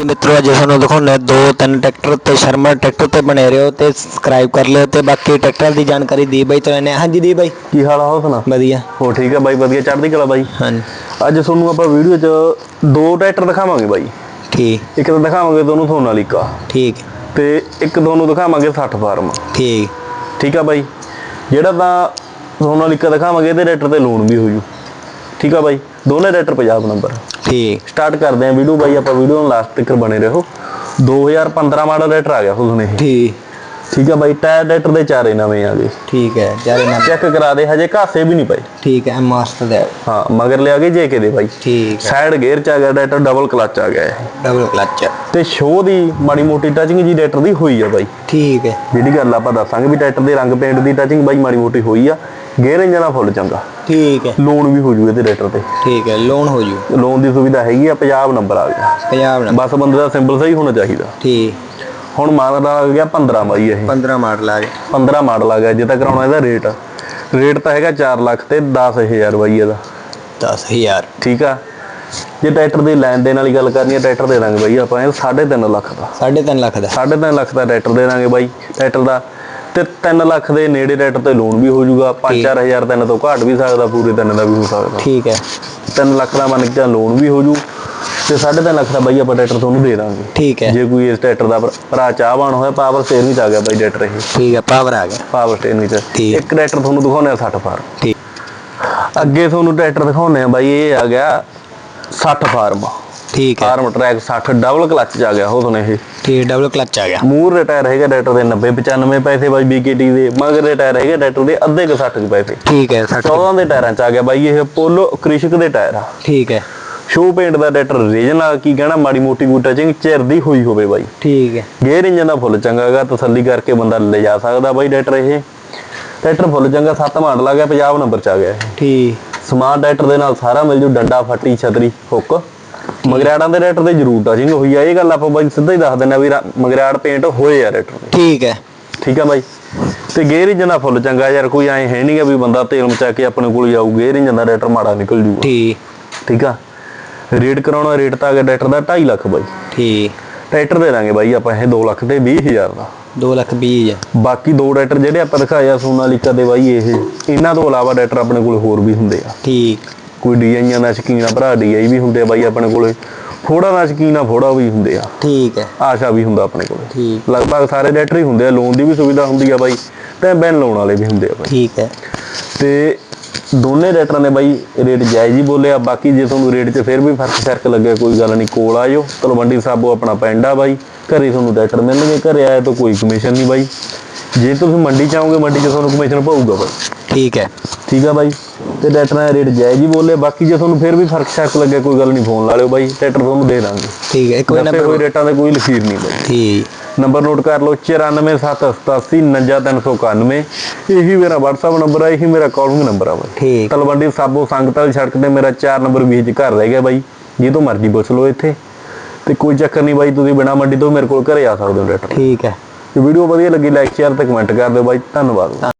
ਮਿੱਤਰੋ ਅੱਜ ਤੁਹਾਨੂੰ ਦਿਖਾਉਂਦੇ ਹਾਂ ਦੋ ਤਿੰਨ ਟਰੈਕਟਰ ਤੇ ਸ਼ਰਮਾ ਟਰੈਕਟਰ ਤੇ ਬਣੇ ਰਹੋ ਤੇ ਸਬਸਕ੍ਰਾਈਬ ਕਰ ਲਿਓ ਤੇ ਬਾਕੀ ਟਰੈਕਟਰ ਦੀ ਜਾਣਕਾਰੀ ਦੀ ਬਾਈ ਤੋਂ ਲੈਣੇ ਹਾਂਜੀ ਦੀ ਬਾਈ। ਕੀ ਹਾਲ ਆ ਹੋ ਸੁਣਾ? ਵਧੀਆ। ਹੋ ਠੀਕ ਆ ਬਾਈ ਵਧੀਆ। ਚੜ੍ਹਦੀ ਕਲਾ ਬਾਈ? ਹਾਂਜੀ। ਅੱਜ ਤੁਹਾਨੂੰ ਆਪਾਂ ਵੀਡੀਓ 'ਚ ਦੋ ਟਰੈਕਟਰ ਦਿਖਾਵਾਂਗੇ ਬਾਈ। ਠੀਕ। ਇੱਕ ਤਾਂ ਦਿਖਾਵਾਂਗੇ ਤੁਹਾਨੂੰ ਸੋਨਾਲੀਕਾ ਠੀਕ। ਤੇ ਇੱਕ ਤੁਹਾਨੂੰ ਦਿਖਾਵਾਂਗੇ 60 ਫਾਰਮ। ਠੀਕ। ਠੀਕ ਆ ਬਾਈ? ਜਿਹੜਾ ਤਾਂ ਸੋਨਾਲੀਕਾ ਦਿਖਾਵਾਂਗੇ ਇਹਦੇ ਟਰੈਕਟਰ ਤੇ ਲੋਨ ਵੀ ਹੋ ਜੂ ਠੀਕ ਆ ਬਾਈ? ਦੋਨੇ ਟਰੈਕਟਰ ਪੰਜਾਬ ਨੰਬਰ ਠੀਕ। ਸਟਾਰਟ ਕਰਦੇ ਆਂ ਵੀਡੀਓ ਬਾਈ ਆਪਾਂ ਵੀਡੀਓ ਨੂੰ ਲਾਸਟ ਤੱਕ ਬਣੇ ਰਹੋ। 2015 ਮਾਡਲ ਟਰੈਕਟਰ ਆ ਗਿਆ ਹੁਣ ਇਹ। ਠੀਕ। ਠੀਕ ਆ ਬਾਈ ਟਾਇਰ ਟਰੈਕਟਰ ਦੇ ਚਾਰੇ ਨਵੇਂ ਆ ਗਏ। ਠੀਕ ਹੈ ਚਾਰੇ ਨਾਮ ਚੈੱਕ ਕਰਾ ਦੇ ਹਜੇ ਘਾਸੇ ਵੀ ਨਹੀਂ ਪਏ। ਠੀਕ ਹੈ ਮਾਸਟਰ ਦਾ ਹਾਂ ਮਗਰ ਲਿਆ ਕੇ ਜੇਕੇ ਦੇ ਬਾਈ। ਠੀਕ ਹੈ। ਸਾਈਡ ਗੇਅਰ ਚ ਆ ਗਿਆ ਟਰੈਕਟਰ ਡਬਲ ਕਲਚ ਆ ਗਿਆ ਇਹ। ਡਬਲ ਕਲਚ ਤੇ ਸ਼ੋਅ ਦੀ ਮਾੜੀ ਮੋਟੀ ਟੱਚਿੰਗ ਜੀ ਟਰੈਕਟਰ ਦੀ ਹੋਈ ਆ ਬਾਈ। ਠੀਕ ਹੈ। ਜਿਹੜੀ ਗੱਲ ਆਪਾਂ ਦੱਸਾਂਗੇ ਵੀ ਟਰੈਕਟਰ ਦੇ ਰੰਗ ਪੇਂਟ ਦੀ ਟੱਚਿੰਗ ਬਾਈ ਮਾੜੀ ਮੋਟੀ ਹੋਈ ਆ। ਗੇਅਰ ਇੰਜਨ ਫੁੱਲ ਚੰਗਾ। ਠੀਕ ਹੈ। ਲੋਨ ਵੀ ਹੋ ਜੂ ਇਹਦੇ ਟਰੈਕਟਰ ਤੇ। ਠੀਕ ਹੈ ਲੋਨ ਹੋ ਜੂ। ਲੋਨ ਦੀ ਸੁਵਿਧਾ ਹੈਗੀ ਆ ਪੰਜਾਬ ਨੰਬਰ ਆ ਗਿਆ। ਪੰਜਾਬ ਨਾਲ ਬਸ ਬੰਦੇ ਦਾ ਸਿੰਬਲ ਸਹੀ ਹੋਣਾ ਚਾਹੀਦਾ। ਠੀਕ। ਹੁਣ ਮਾਡਲ ਆ ਗਿਆ 15 ਬਾਈ ਇਹ। 15 ਮਾਡਲ ਆ ਗਿਆ 15 ਮਾਡਲ ਆ ਗਿਆ ਜੇ ਤਾਂ ਕਰਾਉਣਾ ਇਹਦਾ ਰੇਟ। ਰੇਟ ਤਾਂ ਹੈਗਾ 4 ਲੱਖ ਤੇ 10000 ਬਾਈ ਇਹਦਾ। 10000 ਠੀਕ ਆ? ਜੇ ਟਰੈਕਟਰ ਦੀ ਲੈਣ ਦੇਣ ਵਾਲੀ ਗੱਲ ਕਰਨੀ ਹੈ ਟਰੈਕਟਰ ਦੇ ਦਾਂਗੇ ਬਾਈ ਆਪਾਂ ਇਹ 3.5 ਲੱਖ ਦਾ। 3.5 ਲੱਖ ਦਾ। 3.5 ਲੱਖ ਦਾ ਟਰੈਕਟਰ ਦੇ ਦਾਂਗੇ ਬਾਈ। ਟਰੈਕਟਰ ਦਾ ਤੇ 3 ਲੱਖ ਦੇ ਨੇੜੇ ਟਰੈਕਟਰ ਤੇ ਲੋਨ ਵੀ ਹੋ ਜਾਊਗਾ। 5-4000 ਤਿੰਨ ਤੋਂ ਘੱਟ ਵੀ ਸਕਦਾ ਪੂਰੇ ਤਿੰਨ ਦਾ ਵੀ ਹੋ ਸਕਦਾ। ਠੀਕ ਹੈ। 3 ਲੱਖ ਦਾ ਮੰਨ ਕੇ ਲੋਨ ਵੀ ਹੋ ਜੂ ਤੇ 3.5 ਲੱਖ ਦਾ ਬਾਈ ਆਪਾਂ ਟਰੈਕਟਰ ਤੁਹਾਨੂੰ ਦੇ ਦਾਂਗੇ। ਠੀਕ ਹੈ। ਜੇ ਕੋਈ ਇਸ ਟਰੈਕਟਰ ਦਾ ਭਰਾ- ਚਾਹਵਾਨ ਹੋਇਆ ਪਾਵਰ ਸਟੇਅਰਿੰਗ ਚ ਆ ਗਿਆ ਬਾਈ ਟਰੈਕਟਰ ਇਹ। ਠੀਕ ਹੈ ਪਾਵਰ ਆ ਗਿਆ। ਪਾਵਰ ਸਟੇਅਰਿੰਗ ਚ ਠੀਕ। ਇੱਕ ਟਰੈਕਟਰ ਤੁਹਾਨੂੰ ਦਿਖਾਉਂਦੇ ਆ 60 ਫਾਰ ਠੀਕ। ਅੱਗੇ ਤੁਹਾਨੂੰ ਟਰੈਕਟਰ ਦਿਖਾਉਂਦੇ ਆ ਬਾਈ ਇਹ ਆ ਗਿਆ 60 ਫਾਰਮ। ਠੀਕ ਹੈ। ਫਾਰਮ ਟਰੈਕ 60 ਡਬਲ ਕਲਚ ਚ ਆ ਗਿਆ ਉਹ ਤੁਹਾਨੂੰ ਇਹ। ਠੀਕ ਡਬਲ ਕਲਚ ਆ ਗਿਆ। ਮੂਰ ਦੇ ਟਾਇਰ ਹੈਗਾ ਟਰੈਕਟਰ ਦੇ 90 95 ਪੈਸੇ ਬਾਈ BKT ਦੇ ਮਗਰ ਦੇ ਟਾਇਰ ਹੈਗੇ ਟਰੈਕਟਰ ਦੇ ਅੱਧੇ ਕੁ 60 ਕੁ ਪੈਸੇ। ਠੀਕ ਹੈ 60 14 ਦੇ ਟਾਇਰਾਂ ਚ ਆ ਗਿਆ ਬਾਈ ਇਹ ਪੋਲੋ ਕ੍ਰਿਸ਼ਕ ਦੇ ਟਾਇਰ ਆ। ਠੀਕ ਹੈ। ਸ਼ੋ ਪੇਂਟ ਦਾ ਟਰੈਕਟਰ ਰੀਜਨ ਆ ਕੀ ਕਹਿਣਾ? ਮਾੜੀ ਮੋਟੀ ਕੋਈ ਟਚਿੰਗ ਚਿਰਦੀ ਹੋਈ ਹੋਵੇ ਬਾਈ। ਠੀਕ ਹੈ। ਗੇਅਰ ਇੰਜਨ ਦਾ ਫੁੱਲ ਚੰਗਾ ਹੈਗਾ ਤਸੱਲੀ ਕਰਕੇ ਬੰਦਾ ਲੈ ਜਾ ਸਕਦਾ ਬਾਈ ਟਰੈਕਟਰ ਇਹ। ਟਰੈਕਟਰ ਫੁੱਲ ਚੰਗਾ 7 ਮਾਡਲ ਆ ਗਿਆ ਪੰਜਾਬ ਨੰਬਰ ਚ ਆ ਗਿਆ ਠੀਕ। ਸਮਾਰਟ ਟਰੈਕਟਰ ਦੇ ਨਾਲ ਸਾਰਾ ਮਿਲ ਜੂ ਡੰਡਾ ਫੱਟੀ ਛਤਰੀ ਹੁੱਕ। ਮਗਰਾੜਾਂ ਦੇ ਟਰੈਕਟਰ ਤੇ ਜ਼ਰੂਰ ਟਚਿੰਗ ਹੋਈ ਆ ਇਹ ਗੱਲ ਆਪਾਂ ਬਾਈ ਸਿੱਧਾ ਹੀ ਦੱਸ ਆ ਵੀ ਰਾ- ਮਗਰਾੜ ਪੇਂਟ ਹੋਏ ਆ ਟਰੈਕਟਰ ਦੇ। ਠੀਕ ਹੈ। ਠੀਕ ਆ ਬਾਈ? ਤੇ ਗੇਅਰ ਇੰਜਨ ਦਾ ਫੁੱਲ ਚੰਗਾ ਯਾਰ ਕੋਈ ਐ ਹੈ ਨਹੀਂਗਾ ਵੀ ਬੰਦਾ ਤੇਲ ਮਚਾ ਕੇ ਆਪਣੇ ਕੋਲ ਜਾਊ ਗੇਅਰ ਇੰਜਨ ਦਾ ਟਰੈਕਟਰ ਮਾੜਾ ਨਿਕਲ ਜੂਗਾ। ਠੀਕ। ਠੀਕ ਆ? ਰੇਟ ਕਰਾਉਣਾ ਰੇਟ ਤਾਂ ਆ ਗਿਆ ਟਰੈਕਟਰ ਦਾ 2.5 ਲੱਖ ਬਾਈ। ਠੀਕ। ਟਰੈਕਟਰ ਦੇ ਦਾਂਗੇ ਬਾਈ ਆਪਾਂ ਇਹ 2 ਲੱਖ ਤੇ 20000 ਦਾ। 2 ਲੱਖ 20 ਹਜ਼ਾਰ। ਬਾਕੀ ਦੋ ਟਰੈਕਟਰ ਜਿਹੜੇ ਆਪਾਂ ਦਿਖਾਇਆ ਸੋਨਾਲੀਕਾ ਦੇ ਬਾਈ ਇਹ ਇਹਨਾਂ ਤੋਂ ਇਲਾਵਾ ਟਰੈਕਟਰ ਆਪਣੇ ਕੋਲ ਹੋਰ ਵੀ ਹੁੰਦੇ ਆ। ਠੀਕ। ਕੋਈ ਡੀਆਈਆਂ ਦਾ ਸ਼ਕੀਨ ਆ ਭਰਾ ਡੀਆਈ ਵੀ ਹੁੰਦੇ ਆ ਬਾਈ ਆਪਣੇ ਕੋਲੇ। ਫੋੜਾ ਦਾ ਸ਼ਕੀਨ ਆ ਫੋੜਾ ਵੀ ਹੁੰਦੇ ਆ। ਠੀਕ ਹੈ। ਆਸ਼ਾ ਵੀ ਹੁੰਦਾ ਆਪਣੇ ਕੋਲੇ। ਠੀਕ। ਲਗਭਗ ਸਾਰੇ ਟਰੈਕਟਰ ਹੀ ਹੁੰਦੇ ਆ ਲੋਨ ਦੀ ਵੀ ਸੁਵਿਧਾ ਹੁੰਦੀ ਆ ਬਾਈ ਤੇ ਬੈਨ ਲਾਉਣ ਵਾਲੇ ਵੀ ਹੁੰਦੇ ਆ ਬਾਈ। ਠੀਕ ਹੈ। ਤੇ ਦੋਨੇ ਰੇਟਰਾਂ ਨੇ ਬਾਈ ਰੇਟ ਜਾਇਜ਼ ਹੀ ਬੋਲਿਆ ਬਾਕੀ ਜੇ ਤੁਹਾਨੂੰ ਰੇਟ 'ਚ ਫਿਰ ਵੀ ਫ਼ਰਕ ਫ਼ਰਕ ਲੱਗਿਆ ਕੋਈ ਗੱਲ ਨਹੀਂ ਕੋਲ ਆਇਓ। ਤਲਵੰਡੀ ਸਾਬੋ ਆਪਣਾ ਪਿੰਡ ਆ ਬਾਈ ਘਰੇ ਤੁਹਾਨੂੰ ਰੇਟਰ ਮਿਲਣਗੇ ਘਰੇ ਆਏ ਤਾਂ ਕੋਈ ਕਮਿਸ਼ਨ ਨਹੀਂ ਬਾਈ। ਜੇ ਤੁਸੀਂ ਮੰਡੀ ਚ ਆਓਗੇ ਮੰਡੀ 'ਚ ਤੁਹਾਨੂੰ ਕਮਿਸ਼ਨ ਪਊਗਾ ਬਾਈ। ਠੀਕ ਹੈ। ਠੀਕ ਆ ਬਾਈ। ਤੇ ਰੇਟਰਾਂ ਦਾ ਰੇਟ ਜਾਇਜ਼ ਹੀ ਬੋਲੇ ਬਾਕੀ ਜੇ ਤੁਹਾਨੂੰ ਫਿਰ ਵੀ ਫ਼ਰਕ ਸ਼ਰਕ ਲੱਗਿਆ ਕੋਈ ਗੱਲ ਨਹੀਂ ਫੋਨ ਲਾ ਲਿਓ ਬਾਈ ਰੇਟਰ ਤੁਹਾਨੂੰ ਦੇ ਦਾਂਗੇ। ਠੀਕ ਹੈ ਕੋਈ ਨੰਬਰ ਹੋਏ ਰੇਟਾਂ ਦਾ ਕੋਈ ਲਖੀਰ ਨਹੀਂ ਬਾਈ। ਠੀਕ। ਨੰਬਰ ਨੋਟ ਕਰ ਲਓ 9478899391 ਇਹੀ ਮੇਰਾ WhatsApp ਨੰਬਰ ਆ ਇਹੀ ਮੇਰਾ ਕਾਲਿੰਗ ਨੰਬਰ ਆ ਬਾਈ। ਠੀਕ। ਤਲਵੰਡੀ ਸਾਬੋ ਸੰਗਤਲ ਸੜਕ ਤੇ ਮੇਰਾ 4 ਨੰਬਰ ਵੀਹ ਚ ਘਰ ਰਹਿ ਗਿਆ ਬਾਈ। ਜੇ ਤੋਂ ਮਰਜ਼ੀ ਪੁੱਛ ਲਓ ਇੱਥੇ। ਤੇ ਕੋਈ ਚੱਕਰ ਨਹੀਂ ਬਾਈ ਤੁਸੀਂ ਬਿਨਾ ਮੰਡੀ ਤੋਂ ਮੇਰੇ ਕੋਲ ਘਰੇ ਆ ਸਕਦੇ ਹੋ ਡਾਕਟਰ ਠੀਕ ਹੈ। ਜੇ ਵੀਡੀਓ ਵਧੀਆ ਲੱਗੀ ਲਾਈਕ ਸ਼ੇਅਰ ਤੇ ਕਮੈਂਟ ਕਰ ਦਿਓ ਬਾਈ। ਧੰਨਵਾਦ।